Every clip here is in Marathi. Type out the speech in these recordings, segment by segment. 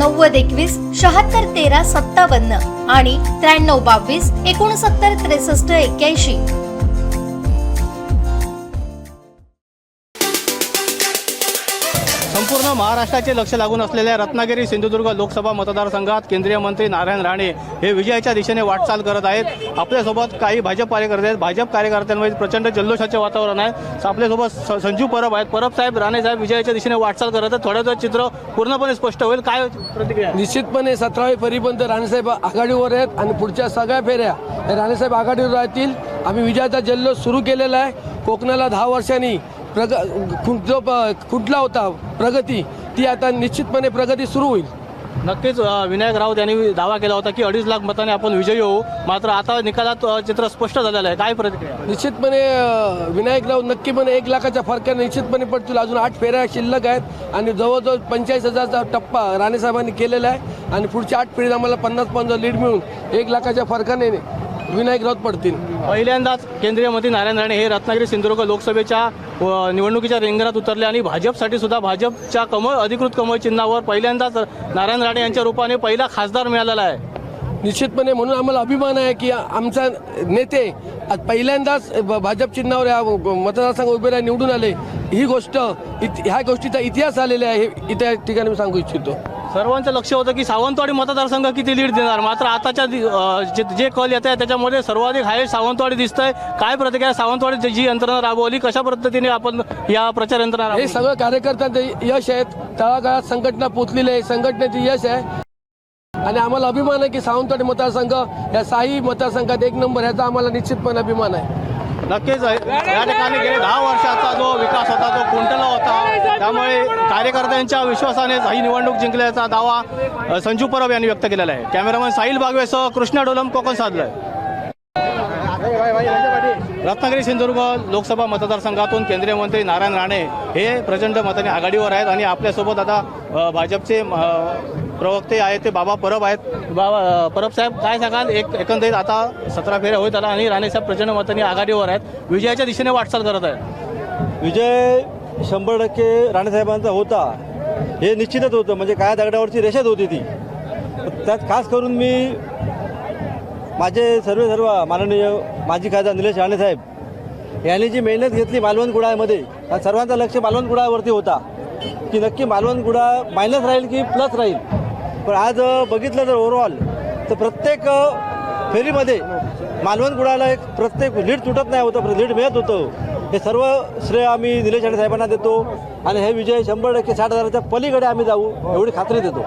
नव्वद एकवीस शहात्तर तेरा सत्तावन्न आणि त्र्याण्णव बावीस एकोणसत्तर त्रेसष्ट एक्क्याऐंशी. संपूर्ण महाराष्ट्राचे लक्ष लागून असलेल्या रत्नागिरी सिंधुदुर्ग लोकसभा मतदारसंघात केंद्रीय मंत्री नारायण राणे हे विजयाच्या दिशेने वाटचाल करत आहेत. आपल्यासोबत काही भाजप कार्यकर्ते आहेत. भाजप कार्यकर्त्यांमध्ये प्रचंड जल्लोषाचे वातावरण आहे. आपल्यासोबत स- संजू परब आहेत. परब साहेब राणे साहेब विजयाच्या दिशेने वाटचाल करत आहेत. थोड्या वेळात चित्र पूर्णपणे स्पष्ट होईल. काय प्रतिक्रिया निश्चितपणे सतरावी फेरीपर्यंत राणेसाहेब आघाडीवर आहेत आणि पुढच्या सगळ्या फेऱ्या राणेसाहेब आघाडीवर राहतील. आम्ही विजयाचा जल्लोष सुरू केलेला आहे. कोकणाला दहा वर्षांनी प्रग जो कुठला होता प्रगती ती आता निश्चितपणे प्रगती सुरू होईल. नक्कीच विनायक राऊत यांनी दावा केला होता की अडीच लाख मताने आपण विजयी होऊ. मात्र आता निकालात चित्र स्पष्ट झालेलं आहे. काय प्रतिक्रिया? निश्चितपणे अं, विनायकराव नक्कीपणे एक लाखाच्या फरकाने निश्चितपणे पडतील. अजून आठ फेऱ्या शिल्लक आहेत आणि जवळजवळ पंचेचाळीस हजारचा टप्पा राणेसाहेबांनी केलेला आहे आणि पुढच्या आठ फेरीत आम्हाला पन्नास पन्नास लीड मिळून एक लाखाच्या फरकाने विनायक राऊत पडतील. पहिल्यांदाच केंद्रीय मंत्री नारायण राणे हे रत्नागिरी सिंधुदुर्ग लोकसभेच्या निवडणुकीच्या रिंगणात उतरले आणि भाजपसाठी सुद्धा भाजपच्या कमळ अधिकृत कमळ चिन्हावर पहिल्यांदाच नारायण राणे यांच्या रूपाने पहिला खासदार मिळालेला आहे. निश्चितपणे म्हणून आम्हाला अभिमान आहे की आमचा नेते आज पहिल्यांदाच भाजप चिन्हावर या मतदारसंघ उभे राहून निवडून आले. ही गोष्ट इत- ह्या गोष्टीचा इतिहास आलेला आहे हे इथे या ठिकाणी मी सांगू इच्छितो. सर्वांचं लक्ष होतं की सावंतवाडी मतदारसंघ किती लीड देणार? मात्र आताच्या जे जे कल येत आहे त्याच्यामध्ये सर्वाधिक हायेस्ट सावंतवाडी दिसतंय. काय प्रतिक्रिया? सावंतवाडी जी यंत्रणा राबवली कशा पद्धतीने आपण या प्रचार यंत्रणा हे? सगळं कार्यकर्त्यांचे यश आहेत. तळागाळात संघटना पोचलेली आहे. संघटनेचे यश आहे. आणि आम्हाला अभिमान आहे की सावंतवाडी मतदारसंघ या साई मतदारसंघात एक नंबर ह्याचा आम्हाला निश्चितपणे अभिमान आहे. नक्कीच या ठिकाणी गेले दहा वर्षाचा जो विकास होता तो कुंटला होता त्यामुळे कार्यकर्त्यांच्या विश्वासानेच ही निवडणूक जिंकल्याचा दावा संजू परब यांनी व्यक्त केलेला आहे. कॅमेरामॅन साहिल बागवेसह कृष्णा डोलम कोकण साधलंय रत्नागिरी सिंधुदुर्ग लोकसभा मतदारसंघातून केंद्रीय मंत्री नारायण राणे हे प्रचंड मताने आघाडीवर आहेत आणि आपल्यासोबत आता भाजपचे प्रवक्ते आहेत ते बाबा परब आहेत. बाबा परब साहेब काय सांगाल? एक एकंदरीत आता सतरा फेऱ्या होत आला आणि राणेसाहेब प्रचंड मताने आघाडीवर आहेत. विजयाच्या दिशेने वाटचाल करत आहेत. विजय शंभर टक्के राणेसाहेबांचा होता. हे निश्चितच होतं. म्हणजे काय दगडावरची रेषाच होती ती. त्यात खास करून मी माझे सर्व सर्व माननीय माजी खासदार निलेश राणेसाहेब यांनी जी मेहनत घेतली मालवण कुडाळमध्ये सर्वांचं सर्वांचा लक्ष मालवण कुडाळवरती होता. की नक्की मालवण कुडाळ मायनस राहील की प्लस राहील? पण आज बघितलं तर ओव्हरऑल तर प्रत्येक फेरीमध्ये मालवण कुडाळला एक प्रत्येक लीड तुटत नाही होतं लीड मिळत होतं. हे सर्व श्रेय आम्ही निलेश राणे साहेबांना देतो. आणि हे विजय शंभर टक्के साठ हजाराच्या पलीकडे आम्ही जाऊ एवढी खात्री देतो.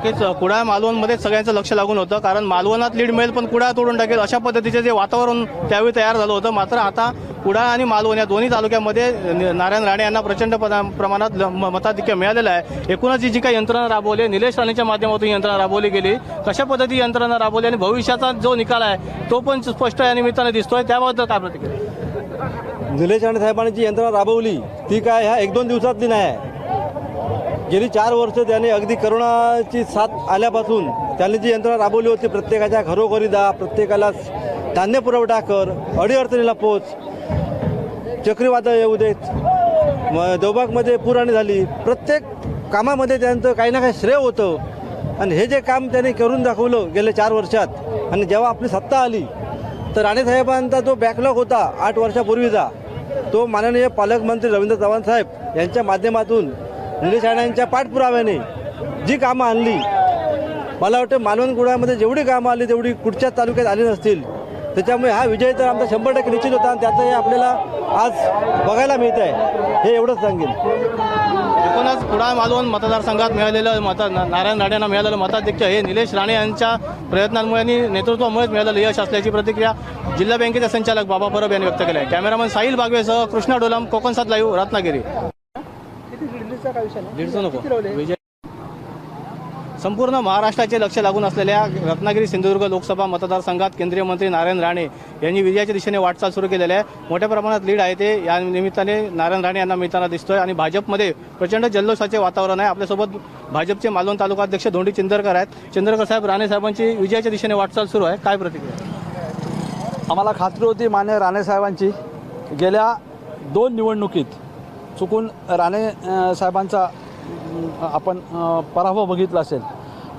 नक्कीच कुडाळ मालवणमध्ये सगळ्यांचं लक्ष लागून होतं कारण मालवणात लीड मिळेल पण कुडाळ तोडून टाकेल अशा पद्धतीचे जे वातावरण त्यावेळी तयार झालं होतं. मात्र आता कुडाळ आणि मालवण या दोन्ही तालुक्यामध्ये न- नारायण राणे यांना प्रचंड प्रमाणात मताधिक्य मिळालेलं आहे. एकूणच जी जी काही यंत्रणा राबवली निलेश राणेच्या माध्यमातून यंत्रणा राबवली गेली. कशा पद्धती यंत्रणा राबवली आणि भविष्याचा जो निकाल आहे तो पण स्पष्ट या निमित्ताने दिसतोय. त्याबद्दल काय प्रतिक्रिया? निलेश राणे साहेबांनी जी यंत्रणा राबवली ती काय ह्या एक दोन दिवसातली नाही. आहे गेली चार वर्ष त्याने अगदी करोनाची साथ आल्यापासून त्यांनी जी यंत्रणा राबवली होती प्रत्येकाच्या घरोघरी जा प्रत्येकाला धान्य पुरवठा कर अडीअडचणीला पोच चक्रीवादळ येऊ देत मग देवबागमध्ये पुराणी झाली. प्रत्येक कामामध्ये त्यांचं काही ना काही श्रेय होतं. आणि हे जे काम त्यांनी करून दाखवलं गेल्या चार वर्षात आणि जेव्हा आपली सत्ता आली तर राणेसाहेबांचा जो बॅकलॉग होता आठ वर्षापूर्वीचा तो माननीय पालकमंत्री रवींद्र चव्हाण साहेब यांच्या माध्यमातून निलेश राणेंच्या पाठपुराव्याने जी कामं आणली मला वाटतं मालवणगुडामध्ये जेवढी कामं आली तेवढी कुठच्याच तालुक्यात आली नसतील. त्याच्यामुळे हा विजय तर आमचा शंभर टक्के निश्चित होता आणि त्याचं हे आपल्याला आज बघायला मिळत आहे हे एवढंच सांगेन. एकूणच कुडाळ मालवण मतदारसंघात मिळालेलं मत नारायण राणेंना मिळालेलं मताधिक्य हे निलेश राणे यांच्या प्रयत्नांमुळे आणि नेतृत्वामुळेच मिळालेलं यश असल्याची प्रतिक्रिया जिल्हा बँकेचे संचालक बाबा परब यांनी व्यक्त केली आहे. कॅमेरामन साहिल बागवेसह कृष्णा डोलम कोकणसात लाईव्ह रत्नागिरी. दीडशे नको. विजय संपूर्ण महाराष्ट्राचे लक्ष लागून असलेल्या रत्नागिरी सिंधुदुर्ग लोकसभा मतदारसंघात केंद्रीय मंत्री नारायण राणे यांनी विजयाच्या दिशेने वाटचाल सुरू केलेली आहे. मोठ्या प्रमाणात लीड आहे ते. या निमित्ताने नारायण राणे यांना मिळताना दिसतोय आणि भाजपमध्ये प्रचंड जल्लोषाचे वातावरण आहे. आपल्यासोबत भाजपचे मालवण तालुकाध्यक्ष धोंडी चिंदरकर आहेत. चिंदरकर साहेब राणे साहेबांची विजयाच्या दिशेने वाटचाल सुरू आहे. काय प्रतिक्रिया? आम्हाला खात्री होती मान्य राणेसाहेबांची गेल्या दोन निवडणुकीत चुकून राणे साहेबांचा आपण पराभव बघितला असेल.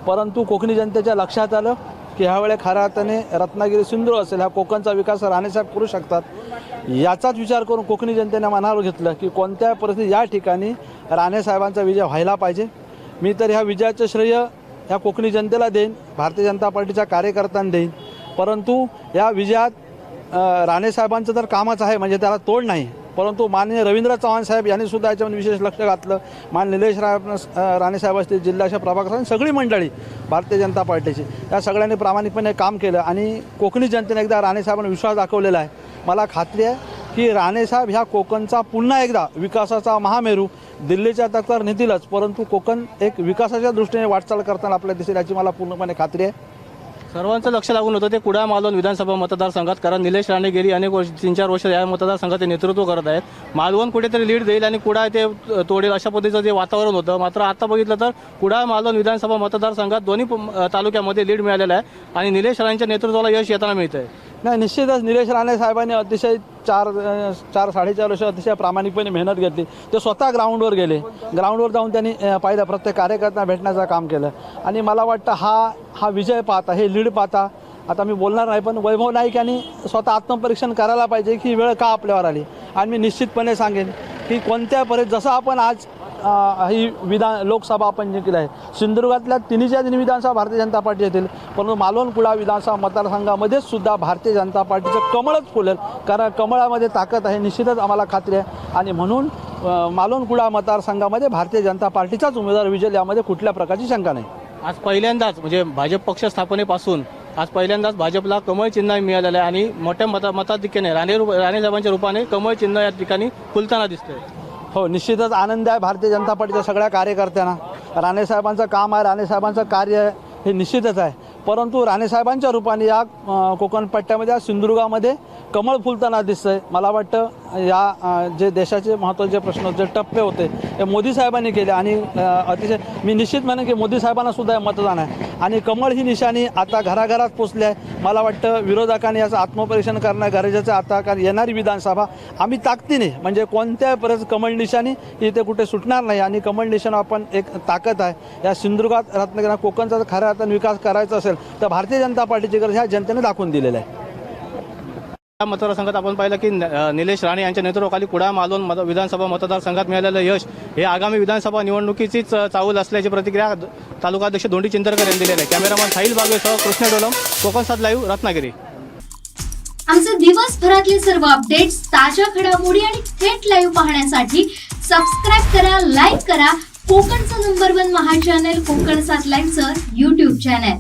परंतु कोकणी जनतेच्या लक्षात आलं की ह्यावेळे खऱ्या अर्थाने रत्नागिरी सिंधू असेल ह्या कोकणचा विकास राणेसाहेब करू शकतात. याचाच विचार करून कोकणी जनतेने मनावर घेतलं की कोणत्या परिस्थितीत या ठिकाणी राणेसाहेबांचा विजय व्हायला पाहिजे. मी तर ह्या विजयाचं श्रेय ह्या कोकणी जनतेला देईन भारतीय जनता पार्टीच्या कार्यकर्त्यांना देईन. परंतु या विजयात राणेसाहेबांचं तर कामच आहे म्हणजे त्याला तोड नाही. परंतु माननीय रवींद्र चव्हाण साहेब यांनी सुद्धा याच्यामध्ये विशेष लक्ष घातलं. मान निलेश रा राणेसाहेब असतील जिल्ह्याच्या प्रभाकर आणि सगळी मंडळी भारतीय जनता पार्टीची. या सगळ्यांनी प्रामाणिकपणे काम केलं आणि कोकणी जनतेने एकदा राणेसाहेबांना विश्वास दाखवलेला आहे. मला खात्री आहे की राणेसाहेब ह्या कोकणचा पुन्हा एकदा विकासाचा महामेरू दिल्लीच्या तक्रार नेतीलच परंतु कोकण एक विकासाच्या दृष्टीने वाटचाल करताना आपल्याला दिसेल याची मला पूर्णपणे खात्री आहे. सर्वांचं लक्ष लागून होतं ते कुडाळ मालवण विधानसभा मतदारसंघात कारण निलेश राणे गेली अनेक वर्ष तीन चार वर्ष या मतदारसंघात नेतृत्व करत आहेत. मालवण कुठेतरी लीड देईल आणि कुडाळ ते तोडेल अशा पद्धतीचं जे वातावरण होतं. मात्र आता बघितलं तर कुडाळ मालवण विधानसभा मतदारसंघात दोन्ही प- तालुक्यामध्ये लीड मिळालेला आहे आणि निलेश राणेंच्या नेतृत्वाला यश येताना मिळतं आहे नाही निश्चितच निलेश राणे साहेबांनी अतिशय चार चार साडेचार वर्ष अतिशय प्रामाणिकपणे मेहनत घेतली. ते स्वतः ग्राउंडवर गेले. ग्राउंडवर जाऊन त्यांनी पाहिलं. प्रत्येक कार्यकर्त्यांना भेटण्याचं काम केलं. आणि मला वाटतं हा हा विजय पाहता हे लीड पाहता आता मी बोलणार नाही पण वैभव नाईक यांनी स्वतः आत्मपरीक्षण करायला पाहिजे की वेळ का आपल्यावर आली? आणि मी निश्चितपणे सांगेन की कोणत्या परि जसं आपण आज ही विधान लोकसभा आपण जिंकली आहे. सिंधुदुर्गातल्या तिन्हीच्या तिन्ही विधानसभा भारतीय जनता पार्टी येतील. परंतु मालवणकुळा विधानसभा मतदारसंघामध्येच सुद्धा भारतीय जनता पार्टीचं कमळच फुलेल. कारण कमळामध्ये ताकद आहे निश्चितच आम्हाला खात्री आहे. आणि म्हणून मालवणकुळा मतदारसंघामध्ये भारतीय जनता पार्टीचाच उमेदवार विजय यामध्ये कुठल्या प्रकारची शंका नाही. आज पहिल्यांदाच म्हणजे भाजप पक्ष स्थापनेपासून आज पहिल्यांदाच भाजपला कमळ चिन्ह मिळालेलं आहे. आणि मोठ्या मता मताधिक्याने राणे रूप राणे साहेबांच्या रूपाने कमळ चिन्ह या ठिकाणी फुलताना दिसतंय. हो निश्चितच आनंद आहे भारतीय जनता पार्टीच्या सगळ्या कार्यकर्त्यांना. राणेसाहेबांचं काम आहे राणेसाहेबांचं कार्य आहे हे निश्चितच आहे. परंतु राणेसाहेबांच्या रूपाने या कोकण पट्ट्यामध्ये या सिंधुदुर्गामध्ये कमळ फुलताना दिसतंय. मला वाटतं या जे देशाचे महत्त्वाचे प्रश्न होते जे टप्पे होते हे मोदी साहेबांनी केले आणि अतिशय मी निश्चित म्हणेन की मोदी साहेबांना सुद्धा हे मतदान आहे. आणि कमळ ही निशाणी आता घराघरात पोचली आहे. मला वाटतं विरोधकांनी याचं आत्मपरीक्षण करणं गरजेचं आता कारण येणारी विधानसभा आम्ही ताकदीने म्हणजे कोणत्या परत कमळ निशाणी इथे कुठे सुटणार नाही. आणि कमळ निशाण आपण एक ताकद आहे. या सिंधुदुर्गात रत्नागिरी कोकणचा जर खऱ्या अर्थाने विकास करायचा असेल तर भारतीय जनता पार्टीची गरज ह्या जनतेने दाखवून दिलेलं आहे. या मतदारसंघात आपण पाहिलं की निलेश राणे यांच्या नेतृत्वाखाली कुडाळ मालवण मत विधानसभा मतदारसंघात मिळालेलं यश हे आगामी विधानसभा निवडणुकीचीच चावल असल्याची प्रतिक्रिया तालुका अध्यक्ष धोंडी चिंतरकर यांनी दिलेली आहे. कॅमेरामन साहिल बागेसह कृष्ण डोलम कोकण सात लाईव्ह रत्नागिरी. आमचे दिवसभरातले सर्व अपडेट्स ताज्या घडामोडी आणि थेट लाईव्ह पाहण्यासाठी सबस्क्राईब करा लाईक करा. कोकणचं नंबर वन महा चॅनल कोकण सात लाईव्हचं युट्यूब चॅनल